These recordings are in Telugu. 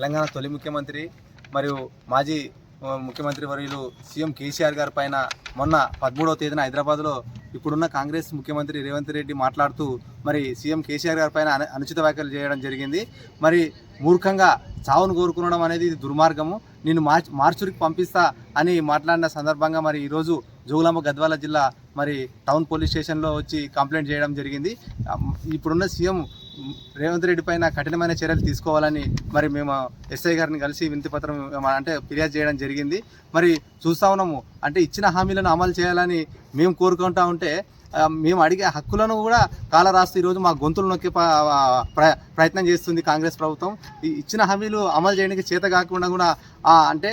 తెలంగాణ తొలి ముఖ్యమంత్రి మరియు మాజీ ముఖ్యమంత్రి వర్యులు సీఎం కేసీఆర్ గారి పైన మొన్న పదమూడవ తేదీన హైదరాబాద్లో ఇప్పుడున్న కాంగ్రెస్ ముఖ్యమంత్రి రేవంత్ రెడ్డి మాట్లాడుతూ మరి సీఎం కేసీఆర్ గారి పైన అనుచిత వ్యాఖ్యలు చేయడం జరిగింది. మరి మూర్ఖంగా చావును కోరుకునడం అనేది ఇది దుర్మార్గము. నేను మార్చ్ మార్చురికి పంపిస్తా అని మాట్లాడిన సందర్భంగా మరి ఈరోజు జోగులాంబ గద్వాల జిల్లా మరి టౌన్ పోలీస్ స్టేషన్లో వచ్చి కంప్లైంట్ చేయడం జరిగింది. ఇప్పుడున్న సీఎం రేవంత్ రెడ్డి పైన కఠినమైన చర్యలు తీసుకోవాలని మరి మేము ఎస్ఐ గారిని కలిసి వినతి పత్రం అంటే ఫిర్యాదు చేయడం జరిగింది. మరి చూస్తా ఉన్నాము. అంటే ఇచ్చిన హామీలను అమలు చేయాలని మేము కోరుకుంటా ఉంటే మేము అడిగే హక్కులను కూడా కాలరాస్తూ ఈరోజు మా గొంతులు నొక్కే ప్రయత్నం చేస్తుంది కాంగ్రెస్ ప్రభుత్వం. ఈ ఇచ్చిన హామీలు అమలు చేయడానికి చేత కాకుండా కూడా అంటే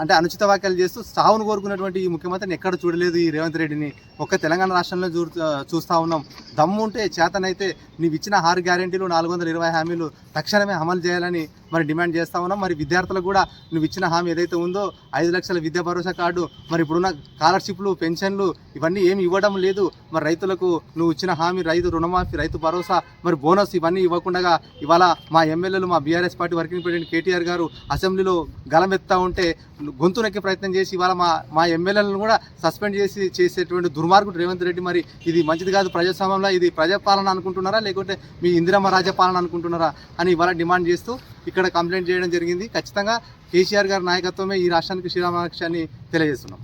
అంటే అనుచిత వ్యాఖ్యలు చేస్తూ సావును కోరుకున్నటువంటి ఈ ముఖ్యమంత్రిని ఎక్కడ చూడలేదు ఈ రేవంత్ రెడ్డిని. ఒక్క తెలంగాణ రాష్ట్రంలో చూ చూస్తూ ఉన్నాం. దమ్ము ఉంటే చేతనైతే నీవు ఇచ్చిన ఆరు గ్యారెంటీలు నాలుగు వందల ఇరవై హామీలు తక్షణమే అమలు చేయాలని మరి డిమాండ్ చేస్తా ఉన్నాం. మరి విద్యార్థులకు కూడా నువ్వు ఇచ్చిన హామీ ఏదైతే ఉందో ఐదు లక్షల విద్యా భరోసా కార్డు మరి ఇప్పుడున్న స్కాలర్షిప్లు పెన్షన్లు ఇవన్నీ ఏమి ఇవ్వడం లేదు. మరి రైతులకు నువ్వు ఇచ్చిన హామీ రైతు రుణమాఫీ రైతు భరోసా మరి బోనస్ ఇవన్నీ ఇవ్వకుండా ఇవాళ మా ఎమ్మెల్యేలు మా BRS party working president KTR గారు అసెంబ్లీలో గల గలమెత్తా ఉంటే గొంతు ప్రయత్నం చేసి ఇవాళ మా మా ఎమ్మెల్యేలను కూడా సస్పెండ్ చేసి చేసేటువంటి దుర్మార్గుడు రేవంత్ రెడ్డి మరి ఇది మంచిది కాదు ప్రజాస్వామ్యంలో ఇది ప్రజాపాలన అనుకుంటున్నారా లేకుంటే మీ ఇందిరమ్మ రాజ్యపాలన అనుకుంటున్నారా అని ఇవాళ డిమాండ్ చేస్తూ ఇక్కడ కంప్లైంట్ చేయడం జరిగింది. ఖచ్చితంగా కేసీఆర్ గారి నాయకత్వమే ఈ రాష్ట్రానికి శ్రీరామరక్ష అని తెలియజేస్తున్నాం.